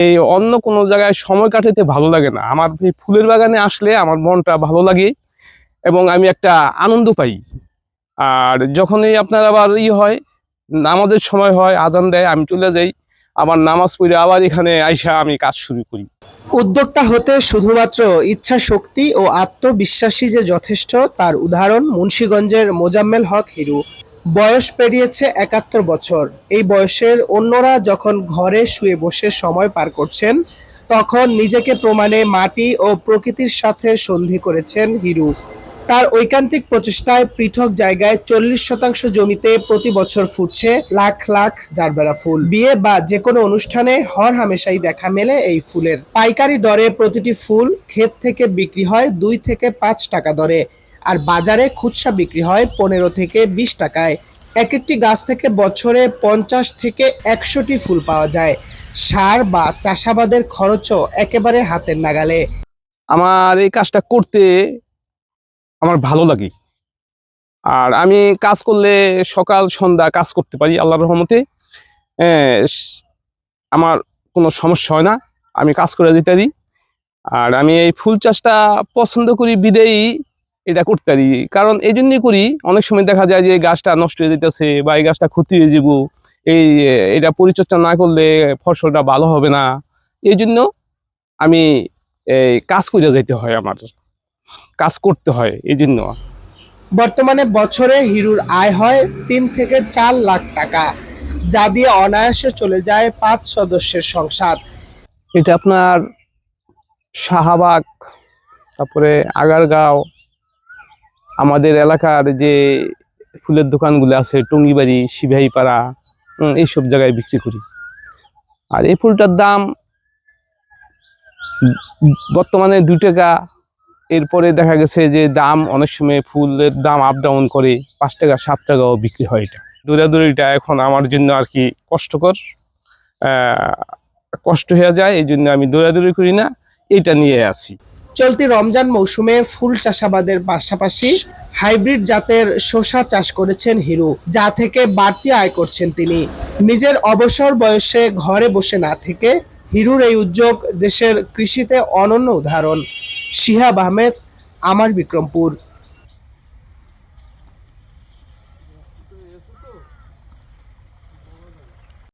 এই অন্য কোনো জায়গায় সময় কাটাতে ভালো লাগে না। আমার এই ফুলের বাগানে আসলে আমার মনটা ভালো লাগে এবং আমি একটা আনন্দ পাই। আর যখনই আপনার আবার ই হয়, নামাজের সময় হয়, আজান দেয়, আমি চলে যাই, আবার নামাজ পড়ে আবার এখানে আইসা আমি কাজ শুরু করি। উদ্যোক্তা হতে শুধুমাত্র ইচ্ছা শক্তি ও আত্মবিশ্বাসী যে যথেষ্ট, তার উদাহরণ মুন্সীগঞ্জের মোজাম্মেল হক হিরু। বয়স পেরিয়েছে একাত্তর বছর। এই বয়সের অন্যরা যখন ঘরে শুয়ে বসে সময় পার করছেন, তখন নিজেকে প্রমাণে মাটি ও প্রকৃতির সাথে সন্ধি করেছেন হিরু। তার ঐকান্তিক প্রচেষ্টায় পৃথক জায়গায় চল্লিশ শতাংশ জমিতে প্রতি বছর ফুটছে লাখ লাখ জারবেরা ফুল। বিয়ে বা যে কোনো অনুষ্ঠানে হর হামেশাই দেখা মেলে এই ফুলের। পাইকারি দরে প্রতিটি ফুল ক্ষেত থেকে বিক্রি হয় দুই থেকে পাঁচ টাকা দরে। আর বাজারে খুচরা বিক্রি হয় পনেরো থেকে বিশ টাকায়। এক একটি গাছ থেকে বছরে পঞ্চাশ থেকে একশোটি ফুল পাওয়া যায়। সার বা চাষাবাদের খরচও একেবারে হাতের নাগালে। আমার এই কাজটা করতে আমার ভালো লাগে। আর আমি কাজ করলে সকাল, সন্ধ্যা কাজ করতে পারি আল্লাহর রহমতে। আমার কোনো সমস্যা হয় না, আমি কাজ করে দিতে পারি। আর আমি এই ফুল চাষটা পছন্দ করি বিদেই এটা করতে পারি। কারণ এই জন্যই করি অনেক সময় দেখা যায় যে গাছটা নষ্ট হয়ে যেতেছে বা এই গাছটা ক্ষতি হয়ে যাব এই এটা পরিচর্যা না করলে ফসলটা ভালো হবে না। এই জন্য আমি এই কাজ করে যেতে হয় আমার কাজ করতে হয় এই জন্য বর্তমানে বছরে হিরুর আয় হয় তিন থেকে চার লাখ টাকা যা দিয়ে অনায়াসে চলে যায় পাঁচ সদস্যের সংসার। এটা আপনার শাহবাগ তারপরে আগারগাঁও আমাদের এলাকার যে ফুলের দোকানগুলো আছে টঙ্গিবাড়ি উম, এইসব জায়গায় বিক্রি করি। আর এই ফুলটার দাম বর্তমানে দু টাকা। এরপরে দেখা গেছে যে দাম অনেক সময় ফুলের দাম আপ ডাউন করে পাঁচ টাকা সাত টাকাও বিক্রি হয় এটা। দৌড়াদৌড়িটা এখন আমার জন্য আর কি কষ্টকর কষ্ট হয়ে যায় এই জন্য আমি দৌড়াদৌড়ি করি না এটা নিয়ে আছি চলতি রমজান মৌসুমে ফুল চাষাবাদের পাশাপাশি হাইব্রিড জাতের শসা চাষ করেছেন হিরু, যা থেকে বাড়তি আয় করছেন তিনি। নিজের অবসর বয়সে ঘরে বসে না থেকে হিরুর এই উদ্যোগ দেশের কৃষিতে অনন্য উদাহরণ। শিহাব আহমেদ, আমার বিক্রমপুর।